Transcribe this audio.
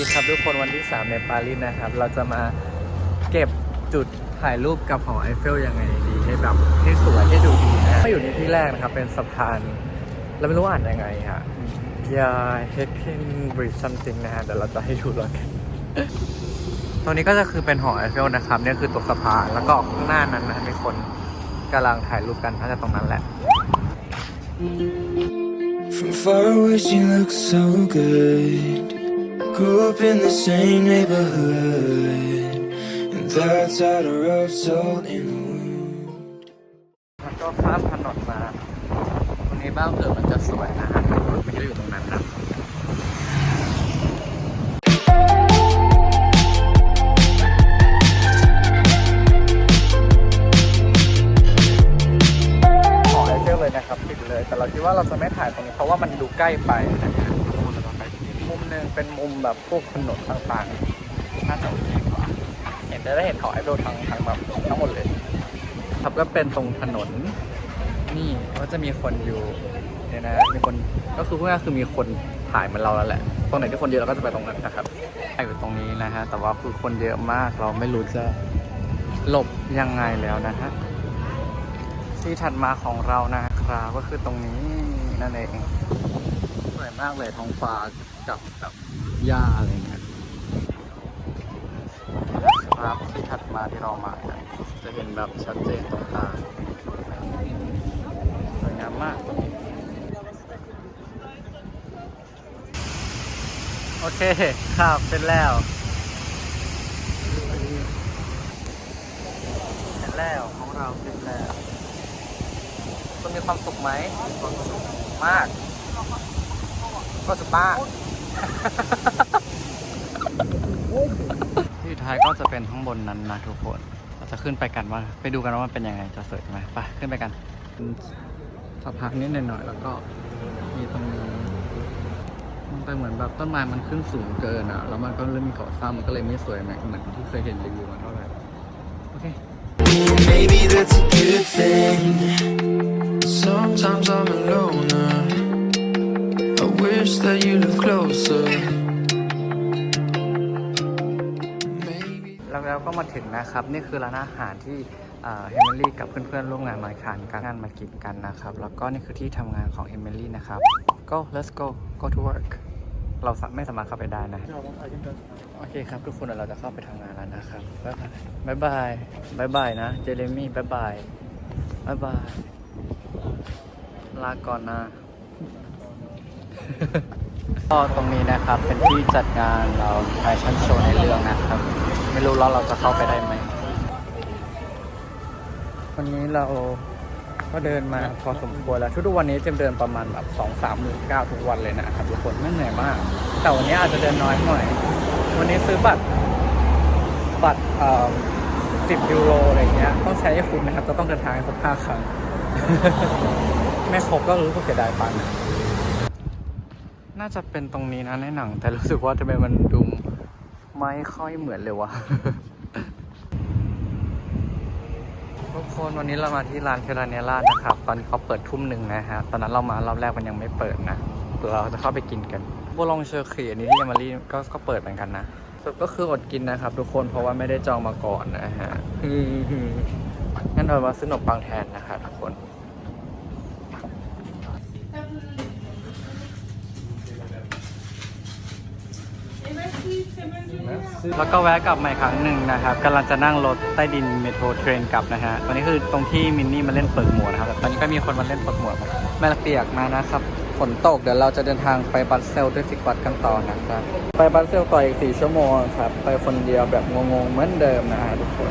ดีครับทุกคนวันที่ 3 ในปารีสนะครับ เราจะมาเก็บจุดถ่ายรูปกับหอไอเฟลยังไงดีให้แบบให้สวยให้ดูดีนะมาอยู่ในที่แรกนะครับ เป็นสะพานเราไม่รู้อ่านยังไงฮะยาเฮดเคนบริดซัมติงนะฮะเดี๋ยวเราจะให้ดูแล้วกันตรงนี้ก็จะคือเป็นหอไอเฟลนะครับนี่คือตัวสะพานแล้วก็ข้างหน้านั้นนะมีคนกำลังถ่ายรูปกันน่าจะตรงนั้นแหละ From far away, she looks so good. Grew up in the same neighborhood, and that's how to rub salt in the wound. แล้วก็ข้ามถนนมาตรงนี้บ้านเผื่อมันจะสวยนะรถมันก็อยู่ตรงนั้นนะขอไอเฟลเลยนะครับปิดเลย แต่เราคิดว่าเราจะไม่ถ่ายตรงนี้เพราะว่ามันดูใกล้ไปนะฮะมุมห นึงเป็นมุมแบบพวกถนนต่างๆน่าจะโอเคกว่า เห็นจะได้เห็นขอไอเฟลทั้งทั้งแบบทั้งหมดเลย ครับก็เป็นตรงถนน นี่ก็จะมีคนอยู่เนี่ยนะมีคนก็คือพูดง่ายๆคือมีคนถ่ายมือนเราแล้วแหละตรงไหนที่คนเยอะเราก็จะไปตรงนั้นนะครับไปอยู่ตรงนี้นะฮะแต่ว่าคือคนเยอะมากเราไม่รู้จะหลบยังไงแล้วนะฮะที่ถัดมาของเรานะครับก็คือตรงนี้นั่นเอง มากเลยท้องฟ้ากับแบบหญ้าอะไรเงี้ยครับที่ถัดมาที่เรามาจะเห็นแบบชัดเจนตรงกลางสวยงามมาก โอเคครับเป็นแล้วเป็นแล้วของเราเป็นแล้วคุณมีความสุขไหมมาก ก็สุดป้ากที่ท้ายก็จะเป็นข้างบนนั้นนะทุกคนเราจะขึ้นไปกันว่า ไปดูกันว่ามันเป็นยังไงจะสวยไหมไปขึ้นไปกันสะพานนิดหน่อยๆแล้วก็มีตรงนี้มันไปเหมือนแบบต้นไม้มันขึ้นสูงเกินอะ แล้วมันก็เริ่มมีก่อสร้างมันก็เลยไม่สวยเหมือนเหมือนที่เคยเห็นรีวิวมันเท่าไหร่โอเค Maybe that's a good thing. Sometimes I'm a loner. Wish that you live closer. แล้วแล้วก็มาถึงนะครับ นี่คือร้านอาหารที่เฮมิลี่กับเพื่อนๆร่วมงานมาทานกันงานมากินกันนะครับ แล้วก็นี่คือที่ทำงานของเอมิลี่นะครับ go let's go go to work เราสไม่สามารถเข้าไปได้นะ โอเคครับ ทุกคนเราจะเข้าไปทำงานแล้วนะครับบ๊ายบายบ๊ายบายนะ เจเรมี่บ๊ายบายบ๊ายบายลาก่อนนะ ก็ตรงนี้นะครับเป็นที่จัดงานเราแฟชั่นโชว์ในเรื่องนะครับ ไม่รู้ว่าเราจะเข้าไปได้ไหม วันนี้เราก็เดินมาพอสมควรแล้วทุกๆวันนี้เจมเดินประมาณแบบสองสามหมื่นเก้าทุกวันเลยนะครับทุกคนไม่เหนื่อยมาก แต่วันนี้อาจจะเดินน้อยหน่อย วันนี้ซื้อบัตรบัตรเอ่อสิบยูโรอะไรเงี้ยต้องใช้คุ้มนะครับจะต้องเดินทางสักห้าครั้ง ไม่ครบก็รู้สึกเสียดายปัง น่าจะเป็นตรงนี้นะในหนัง แต่รู้สึกว่าทำไมมันดูไม่ค่อยเหมือนเลยวะทุกคนวันนี้เรามาที่ร้านเทราเนล่านะครับ ตอนนี้เขาเปิดทุ่มหนึ่งนะฮะ ตอนนั้นเรามารอบแรกมันยังไม่เปิดนะเดี๋ยวเราจะเข้าไปกินกันโบลองเชอร์คีอันนี้ที่ยามารีก็ก็เปิดเหมือนกันนะสรุปก็คืออดกินนะครับ ทุกคนเพราะว่าไม่ได้จองมาก่อนนะฮะงั้นเรามาซื้อขนมปังแทน แล้วก็แวะกลับมาอีกครั้งหนึ่งนะครับกำลังจะนั่งรถใต้ดินเมโทรเทรนกลับนะฮะตอนนี้คือตรงที่มินนี่มาเล่นเปิดหมวกนะครับแต่ตอนนี้ก็มีคนมาเล่นเปิดหมวกแม่ละเปียกมานะครับฝนตกเดี๋ยวเราจะเดินทางไปบัสเซลด้วยสิกวัดกันต่อนะครับไปบัสเซลต่ออีกสี่ชั่วโมงครับไปคนเดียวแบบงงๆเหมือนเดิมนะฮะทุกคน